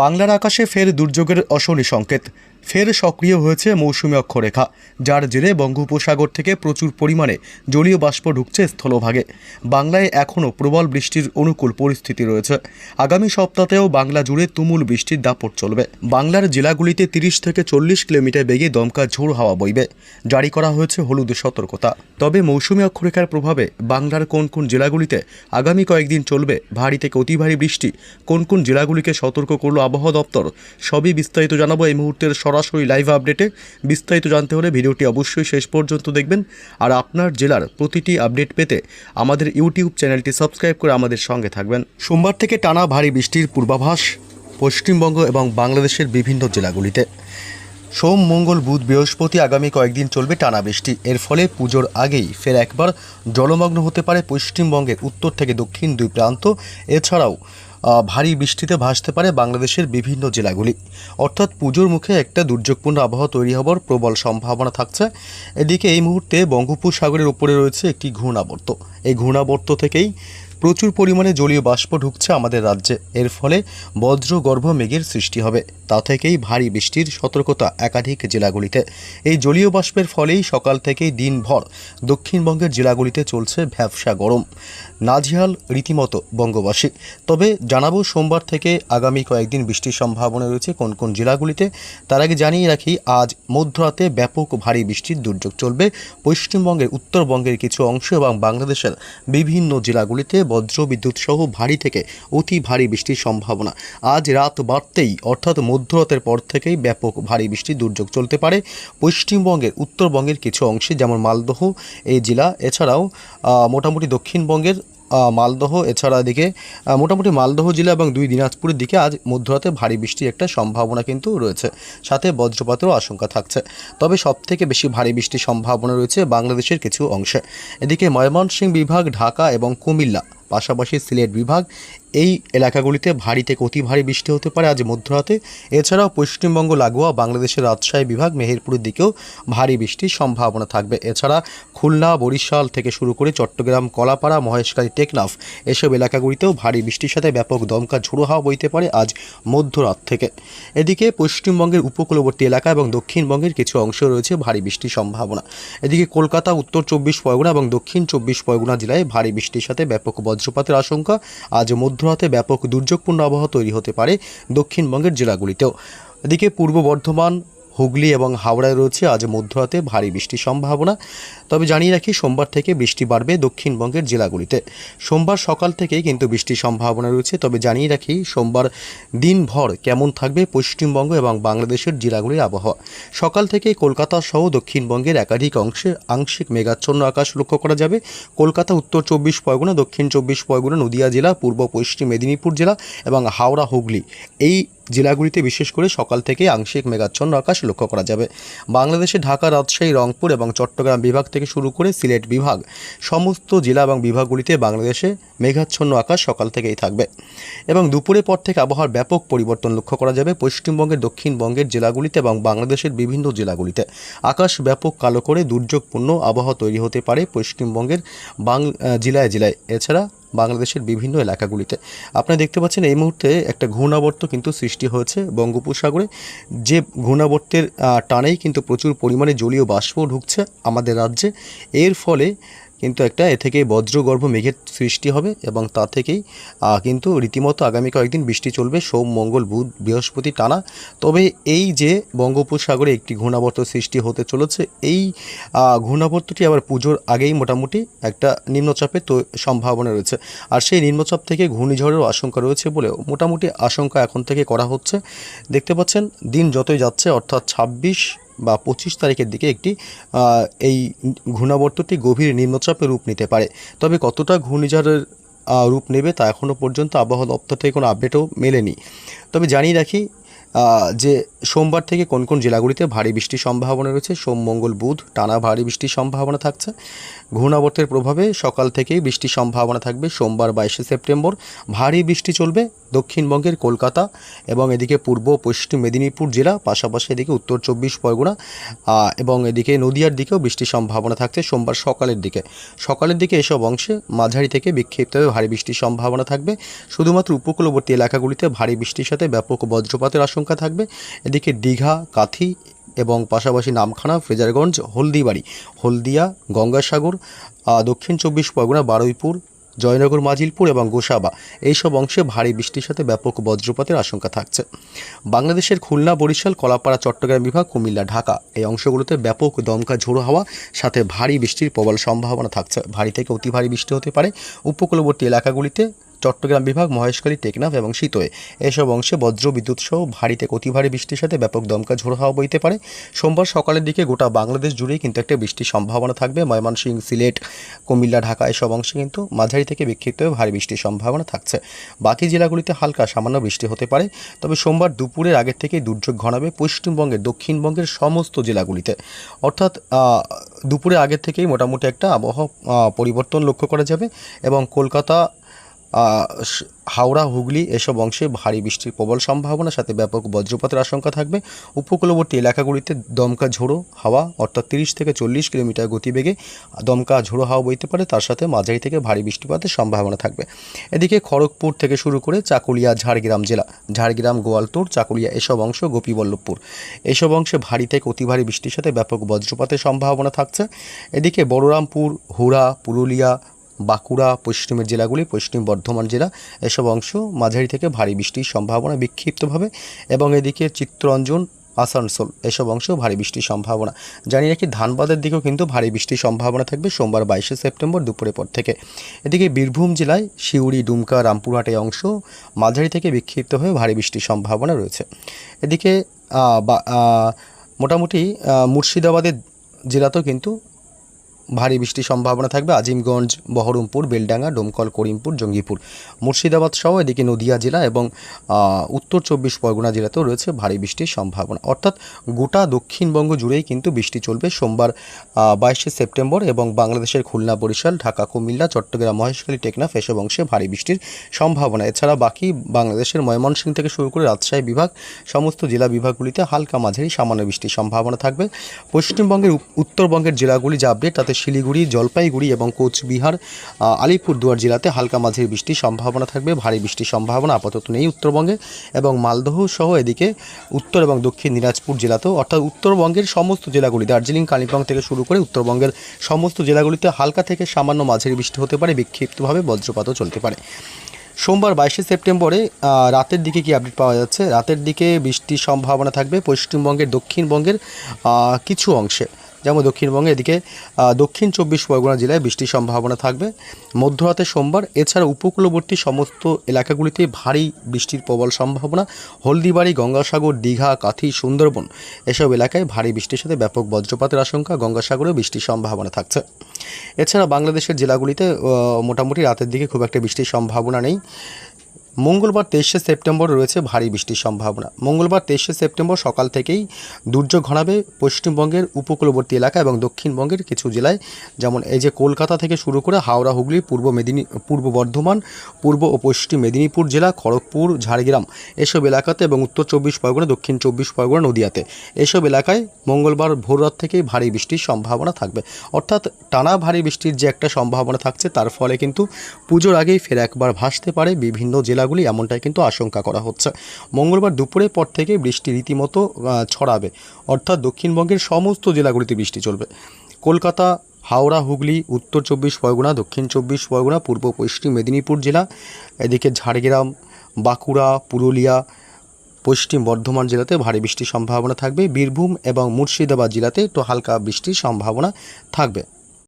বাংলার আকাশে ফের দুর্যোগের অশনি সংকেত। ফের সক্রিয় হয়েছে মৌসুমী অক্ষরেখা, যার জেরে বঙ্গোপসাগর থেকে প্রচুর পরিমাণে জলীয় বাষ্প ঢুকছে স্থলভাগে। বাংলায় এখনও প্রবল বৃষ্টির অনুকূল পরিস্থিতি রয়েছে। আগামী সপ্তাহেও বাংলা জুড়ে তুমুল বৃষ্টির দাপট চলবে। বাংলার জেলাগুলিতে তিরিশ থেকে চল্লিশ কিলোমিটার বেগে দমকা ঝোড় হাওয়া বইবে। জারি করা হয়েছে হলুদ সতর্কতা। তবে মৌসুমী অক্ষরেখার প্রভাবে বাংলার কোন কোন জেলাগুলিতে আগামী কয়েকদিন চলবে ভারী থেকে অতি ভারী বৃষ্টি, কোন কোন জেলাগুলিকে সতর্ক করল আবহাওয়া দপ্তর। সবই বিস্তারিত জানাব এই মুহূর্তের সরাসরি লাইভ আপডেটে বিস্তারিত জানতে হলে ভিডিওটি অবশ্যই শেষ পর্যন্ত দেখবেন। আর আপনার জেলার প্রতিটি আপডেট পেতে আমাদের ইউটিউব চ্যানেলটি সাবস্ক্রাইব করে আমাদের সঙ্গে থাকবেন। সোমবার থেকে টানা ভারী বৃষ্টির পূর্বাভাস পশ্চিমবঙ্গ এবং বাংলাদেশের বিভিন্ন জেলাগুলিতে। সোম, মঙ্গল, বুধ, বৃহস্পতি আগামী কয়েকদিন চলবে টানা বৃষ্টি। এর ফলে পুজোর আগেই ফের একবার জলমগ্ন হতে পারে পশ্চিমবঙ্গের উত্তর থেকে দক্ষিণ দুই প্রান্ত। এছাড়াও ভারী বৃষ্টিতে ভাসতে পারে বাংলাদেশের বিভিন্ন জেলাগুলি। অর্থাৎ পুজোর মুখে একটা দুর্যোগপূর্ণ আবহাওয়া তৈরি হবার প্রবল সম্ভাবনা থাকছে। এদিকে এই মুহূর্তে বঙ্গোপসাগরের উপরে রয়েছে একটি ঘূর্ণাবর্ত। এই ঘূর্ণাবর্ত থেকেই প্রচুর পরিমাণে জলীয় বাষ্প ঢুকছে আমাদের রাজ্যে। এর ফলে বজ্রগর্ভ মেঘের সৃষ্টি হবে। তা থেকেই ভারী বৃষ্টির সতর্কতা একাধিক জেলাগুলিতে। এই জলীয় বাষ্পের ফলেই সকাল থেকেই দিনভর দক্ষিণবঙ্গের জেলাগুলিতে চলছে ভ্যাবসা গরম। নাজিহাল রীতিমতো বঙ্গবাসী। তবে জানাব সোমবার থেকে আগামী কয়েকদিন বৃষ্টির সম্ভাবনা রয়েছে কোন কোন জেলাগুলিতে। তার আগে জানিয়ে রাখি, আজ মধ্যরাতে ব্যাপক ভারী বৃষ্টির দুর্যোগ চলবে। পশ্চিমবঙ্গের উত্তরবঙ্গের কিছু অংশ এবং বাংলাদেশের বিভিন্ন জেলাগুলিতে বজ্র বিদ্যুৎ সহ ভারী থেকে অতি ভারী বৃষ্টির সম্ভাবনা। আজ রাত বাড়তেই, অর্থাৎ মধ্যরাতের পর থেকেই ব্যাপক ভারী বৃষ্টির দুর্যোগ চলতে পারে। পশ্চিমবঙ্গের উত্তরবঙ্গের কিছু অংশে, যেমন মালদহ এই জেলা, এছাড়াও মোটামুটি দক্ষিণবঙ্গের মালদহ, এছাড়া এদিকে মোটামুটি মালদহ জেলা এবং দুই দিনাজপুরের দিকে আজ মধ্যরাতে ভারী বৃষ্টির একটা সম্ভাবনা কিন্তু রয়েছে। সাথে বজ্রপাতেরও আশঙ্কা থাকছে। তবে সবথেকে বেশি ভারী বৃষ্টির সম্ভাবনা রয়েছে বাংলাদেশের কিছু অংশে। এদিকে ময়মনসিংহ বিভাগ, ঢাকা এবং কুমিল্লা, পাশাপাশি সিলেট বিভাগ এই এলাকাগুলিতে ভারী থেকে অতি ভারী বৃষ্টি হতে পারে আজ মধ্যরাতে। এছাড়াও পশ্চিমবঙ্গ, লাগোয়া, বাংলাদেশের রাজশাহী বিভাগ, মেহেরপুরের দিকেও ভারী বৃষ্টির সম্ভাবনা থাকবে। এছাড়া খুলনা, বরিশাল থেকে শুরু করে চট্টগ্রাম, কলাপাড়া, মহেশখালী, টেকনাফ এসব এলাকাগুলিতেও ভারী বৃষ্টির সাথে ব্যাপক দমকা ঝোড়ো হাওয়া বইতে পারে আজ মধ্যরাত থেকে। এদিকে পশ্চিমবঙ্গের উপকূলবর্তী এলাকা এবং দক্ষিণবঙ্গের কিছু অংশ রয়েছে ভারী বৃষ্টির সম্ভাবনা। এদিকে কলকাতা, উত্তর চব্বিশ পরগনা এবং দক্ষিণ চব্বিশ পরগনা জেলায় ভারী বৃষ্টির সাথে ব্যাপক বজ্রপাতের আশঙ্কা আজ মধ্যরাতে ব্যাপক দুর্যোগপূর্ণ আবহাওয়া তৈরি হতে পারে দক্ষিণবঙ্গের জেলাগুলিতেও। এদিকে পূর্ব বর্ধমান হুগলি এবং হাওড়ায় রয়েছে। আজ মধ্যরাতে ভারী বৃষ্টির সম্ভাবনা। তবে জানিয়ে রাখি, সোমবার থেকে বৃষ্টি বাড়বে দক্ষিণবঙ্গের জেলাগুলিতে। সোমবার সকাল থেকেই কিন্তু বৃষ্টির সম্ভাবনা রয়েছে। তবে জানিয়ে রাখি, সোমবার দিনভর কেমন থাকবে পশ্চিমবঙ্গ এবং বাংলাদেশের জেলাগুলির আবহাওয়া। সকাল থেকেই কলকাতা সহ দক্ষিণবঙ্গের একাধিক অংশে আংশিক মেঘাচ্ছন্ন আকাশ লক্ষ্য করা যাবে। কলকাতা, উত্তর চব্বিশ পরগনা, দক্ষিণ চব্বিশ পরগনা, নদিয়া জেলা, পূর্ব পশ্চিম মেদিনীপুর জেলা এবং হাওড়া, হুগলি। এই জেলাগুলিতে বিশেষ করে সকাল থেকে আংশিক মেঘাচ্ছন্ন আকাশ লক্ষ্য করা যাবে। বাংলাদেশে ঢাকা, রাজশাহী, রংপুর এবং চট্টগ্রাম বিভাগ থেকে শুরু করে সিলেট বিভাগ, সমস্ত জেলা এবং বিভাগগুলিতে বাংলাদেশে মেঘাচ্ছন্ন আকাশ সকাল থেকেই থাকবে। এবং দুপুরের পর থেকে আবহাওয়ার ব্যাপক পরিবর্তন লক্ষ্য করা যাবে পশ্চিমবঙ্গের, দক্ষিণবঙ্গের জেলাগুলিতে এবং বাংলাদেশের বিভিন্ন জেলাগুলিতে। আকাশ ব্যাপক কালো করে দুর্যোগপূর্ণ আবহাওয়া তৈরি হতে পারে পশ্চিমবঙ্গের বাং জেলায় জেলায়। এছাড়া বাংলাদেশের বিভিন্ন এলাকাগুলিতে। আপনারা দেখতে পাচ্ছেন এই মুহূর্তে একটা ঘূর্ণাবর্ত কিন্তু সৃষ্টি হয়েছে বঙ্গোপসাগরে। যে ঘূর্ণাবর্তের টানেই কিন্তু প্রচুর পরিমাণে জলীয় বাষ্প ঢুকছে আমাদের রাজ্যে। এর ফলে কিন্তু একটা এ থেকে বজ্রগর্ভ মেঘের সৃষ্টি হবে এবং তা থেকেই কিন্তু রীতিমতো আগামী কয়েকদিন বৃষ্টি চলবে। সোম, মঙ্গল, বুধ, বৃহস্পতি টানা। তবে এই যে বঙ্গোপসাগরে একটি ঘূর্ণাবর্ত সৃষ্টি হতে চলেছে, এই ঘূর্ণাবর্তটি আবার পুজোর আগেই মোটামুটি একটা নিম্নচাপের তো সম্ভাবনা রয়েছে। আর সেই নিম্নচাপ থেকে ঘূর্ণিঝড়েরও আশঙ্কা রয়েছে বলেও মোটামুটি আশঙ্কা এখন থেকে করা হচ্ছে। দেখতে পাচ্ছেন, দিন যতই যাচ্ছে, অর্থাৎ ছাব্বিশ বা পঁচিশ তারিখের দিকে একটি এই ঘূর্ণাবর্তটি গভীর নিম্নচাপে রূপ নিতে পারে। তবে কতটা ঘূর্ণিঝড়ের রূপ নেবে তা এখনও পর্যন্ত আবহাওয়া দপ্তর থেকে কোনো আপডেটও মেলেনি। তবে জানিয়ে রাখি যে সোমবার থেকে কোন কোন জেলাগুলিতে ভারী বৃষ্টির সম্ভাবনা রয়েছে, সোম, মঙ্গল, বুধ, টানা ভারী বৃষ্টির সম্ভাবনা থাকছে। ঘূর্ণাবর্তের প্রভাবে সকাল থেকেই বৃষ্টির সম্ভাবনা থাকবে, সোমবার বাইশে সেপ্টেম্বর ভারী বৃষ্টি চলবে দক্ষিণবঙ্গের কলকাতা এবং এদিকে পূর্ব, পশ্চিম মেদিনীপুর জেলা, পাশাপাশি এদিকে উত্তর চব্বিশ পরগনা এবং এদিকে নদিয়ার দিকেও বৃষ্টির সম্ভাবনা থাকছে সোমবার সকালের দিকে। সকালের দিকে এসব অংশে মাঝারি থেকে বিক্ষিপ্তভাবে ভারী বৃষ্টির সম্ভাবনা থাকবে। শুধুমাত্র উপকূলবর্তী এলাকাগুলিতে ভারী বৃষ্টির সাথে ব্যাপক বজ্রপাতের আশঙ্কা থাকবে। এদিকে দীঘা, কাথি এবং পাশাপাশি নামখানা ফ্রেজারগঞ্জ হলদিবাড়ি, হলদিয়া, গঙ্গাসাগর দক্ষিণ চব্বিশ পরগনা, বারুইপুর, জয়নগর, মাজিলপুর এবং গোসাবা। এইসব অংশে ভারী বৃষ্টির সাথে ব্যাপক বজ্রপাতের আশঙ্কা থাকছে। বাংলাদেশের খুলনা, বরিশাল, কলাপাড়া, চট্টগ্রাম বিভাগ, কুমিল্লা, ঢাকা এই অংশগুলোতে ব্যাপক দমকা ঝোড়ো হাওয়া, সাথে ভারী বৃষ্টির প্রবল সম্ভাবনা থাকছে। ভারী থেকে অতি ভারী বৃষ্টি হতে পারে। উপকূলবর্তী এলাকাগুলিতে চট্টগ্রাম বিভাগ মহেশখালী টেকনাফ এবং শীতয়ে। এসব অংশে বজ্র বিদ্যুৎ সহ ভারী থেকে অতি ভারী বৃষ্টির সাথে ব্যাপক দমকা ঝোড়ো হাওয়া বইতে পারে। সোমবার সকালের দিকে গোটা বাংলাদেশ জুড়েই কিন্তু একটা বৃষ্টির সম্ভাবনা থাকবে। ময়মনসিংহ সিলেট কুমিল্লা ঢাকা এসব অংশে কিন্তু মাঝারি থেকে বিক্ষিপ্ত ভারী বৃষ্টির সম্ভাবনা থাকছে। বাকি জেলাগুলিতে হালকা সামান্য বৃষ্টি হতে পারে। তবে সোমবার দুপুরের আগের থেকেই দুর্যোগ ঘনাবে পশ্চিমবঙ্গের দক্ষিণবঙ্গের সমস্ত জেলাগুলিতে। অর্থাৎ আহ, দুপুরের আগের থেকেই মোটামুটি একটা আবহাওয়া পরিবর্তন লক্ষ্য করা যাবে এবং কলকাতা হাওড়া, হুগলি এসব অংশে ভারী বৃষ্টির প্রবল সম্ভাবনা সাথে ব্যাপক বজ্রপাতের আশঙ্কা থাকবে। উপকূলবর্তী এলাকাগুলিতে দমকা ঝোড়ো হাওয়া, অর্থাৎ তিরিশ থেকে চল্লিশ কিলোমিটার গতিবেগে দমকা ঝোড়ো হাওয়া বইতে পারে। তার সাথে মাঝারি থেকে ভারী বৃষ্টিপাতের সম্ভাবনা থাকবে। এদিকে খড়গপুর থেকে শুরু করে চাকুলিয়া, ঝাড়গ্রাম জেলা, ঝাড়গ্রাম গোয়ালতোড় চাকুলিয়া এসব অংশ গোপীবল্লভপুর। এসব অংশে ভারী থেকে অতি ভারী বৃষ্টির সাথে ব্যাপক বজ্রপাতের সম্ভাবনা থাকছে। এদিকে বলরামপুর, হুড়া, পুরুলিয়া বাঁকুড়া, পশ্চিমের জেলাগুলি, পশ্চিম বর্ধমান জেলা, এসব অংশ মাঝারি থেকে ভারী বৃষ্টির সম্ভাবনা বিক্ষিপ্তভাবে এবং এদিকে চিত্তরঞ্জন, আসানসোল, এসব অংশেও ভারী বৃষ্টির সম্ভাবনা। জানি রাখি, ধানবাদের দিকেও কিন্তু ভারী বৃষ্টির সম্ভাবনা থাকবে সোমবার বাইশে সেপ্টেম্বর দুপুরের পর থেকে। এদিকে বীরভূম জেলায় সিউড়ি ডুমকা, রামপুরহাট অংশ মাঝারি থেকে বিক্ষিপ্ত হয়ে ভারী বৃষ্টির সম্ভাবনা রয়েছে। এদিকে মোটামুটি মুর্শিদাবাদের জেলাতেও কিন্তু ভারী বৃষ্টির সম্ভাবনা থাকবে। আজিমগঞ্জ, বহরমপুর, বেলডাঙ্গা, ডোমকল, করিমপুর, জঙ্গিপুর, মুর্শিদাবাদ সহ এদিকে নদিয়া জেলা এবং উত্তর চব্বিশ পরগনা জেলাতেও রয়েছে ভারী বৃষ্টির সম্ভাবনা। অর্থাৎ গোটা দক্ষিণবঙ্গ জুড়েই কিন্তু বৃষ্টি চলবে সোমবার বাইশে সেপ্টেম্বর এবং বাংলাদেশের খুলনা, বরিশাল, ঢাকা, কুমিল্লা, চট্টগ্রাম, মহেশখালী, টেকনাফ এসব অংশে ভারী বৃষ্টির সম্ভাবনা। এছাড়া বাকি বাংলাদেশের ময়মনসিংহ থেকে শুরু করে রাজশাহী বিভাগ, সমস্ত জেলা বিভাগগুলিতে হালকা মাঝারি সামান্য বৃষ্টির সম্ভাবনা থাকবে। পশ্চিমবঙ্গের উত্তরবঙ্গের জেলাগুলি যা আপডেট তাতে শিলিগুড়ি, জলপাইগুড়ি এবং কোচবিহার আলিপুরদুয়ার জেলাতে হালকা মাঝের বৃষ্টির সম্ভাবনা থাকবে, ভারী বৃষ্টির সম্ভাবনা আপাতত নেই উত্তরবঙ্গে এবং মালদহ সহ এদিকে উত্তর এবং দক্ষিণ দিনাজপুর জেলাতেও, অর্থাৎ উত্তরবঙ্গের সমস্ত জেলাগুলি, দার্জিলিং, কালিম্পং থেকে শুরু করে উত্তরবঙ্গের সমস্ত জেলাগুলিতে হালকা থেকে সামান্য মাঝের বৃষ্টি হতে পারে, বিক্ষিপ্তভাবে বজ্রপাতও চলতে পারে। সোমবার বাইশে সেপ্টেম্বরে রাতের দিকে কি আপডেট পাওয়া যাচ্ছে? রাতের দিকে বৃষ্টির সম্ভাবনা থাকবে পশ্চিমবঙ্গের দক্ষিণবঙ্গের কিছু অংশে। যেমন দক্ষিণবঙ্গে এদিকে দক্ষিণ চব্বিশ পরগনা জেলায় বৃষ্টির সম্ভাবনা থাকবে। মধ্যরাতে সোমবার, এছাড়া উপকূলবর্তী সমস্ত এলাকাগুলিতে ভারী বৃষ্টির প্রবল সম্ভাবনা। হলদিবাড়ি, গঙ্গাসাগর, দীঘা, কাথি, সুন্দরবন এসব এলাকায় ভারী বৃষ্টির সাথে ব্যাপক বজ্রপাতের আশঙ্কা। গঙ্গাসাগরেও বৃষ্টির সম্ভাবনা থাকছে। এছাড়া বাংলাদেশের জেলাগুলিতে মোটামুটি রাতের দিকে খুব একটা বৃষ্টির সম্ভাবনা নেই। মঙ্গলবার তেইশে সেপ্টেম্বর রয়েছে ভারী বৃষ্টির সম্ভাবনা। মঙ্গলবার তেইশে সেপ্টেম্বর সকাল থেকেই দুর্যোগ ঘনাবে পশ্চিমবঙ্গের উপকূলবর্তী এলাকা এবং দক্ষিণবঙ্গের কিছু জেলায়, যেমন এই যে কলকাতা থেকে শুরু করে হাওড়া, হুগলি, পূর্ব মেদিনী, পূর্ব বর্ধমান, পূর্ব ও পশ্চিম মেদিনীপুর জেলা, খড়গপুর, ঝাড়গ্রাম এসব এলাকাতে এবং উত্তর চব্বিশ পরগনা, দক্ষিণ চব্বিশ পরগনা নদিয়াতে এসব এলাকায় মঙ্গলবার ভোররাত থেকেই ভারী বৃষ্টির সম্ভাবনা থাকবে। অর্থাৎ টানা ভারী বৃষ্টির যে একটা সম্ভাবনা থাকছে, তার ফলে কিন্তু পুজোর আগেই ফের একবার ভাসতে পারে বিভিন্ন জেলাগুলি এমনটাই কিন্তু আশঙ্কা করা হচ্ছে। মঙ্গলবার দুপুরের পর থেকে বৃষ্টি রীতিমতো ছড়াবে। অর্থাৎ দক্ষিণবঙ্গের সমস্ত জেলাগুলিতে বৃষ্টি চলবে। কলকাতা, হাওড়া, হুগলি, উত্তর চব্বিশ পরগনা, দক্ষিণ চব্বিশ পরগনা, পূর্ব পশ্চিম মেদিনীপুর জেলা, এদিকে ঝাড়গ্রাম, বাঁকুড়া, পুরুলিয়া, পশ্চিম বর্ধমান জেলাতে ভারী বৃষ্টির সম্ভাবনা থাকবে। বীরভূম এবং মুর্শিদাবাদ জেলাতে একটু হালকা বৃষ্টির সম্ভাবনা থাকবে।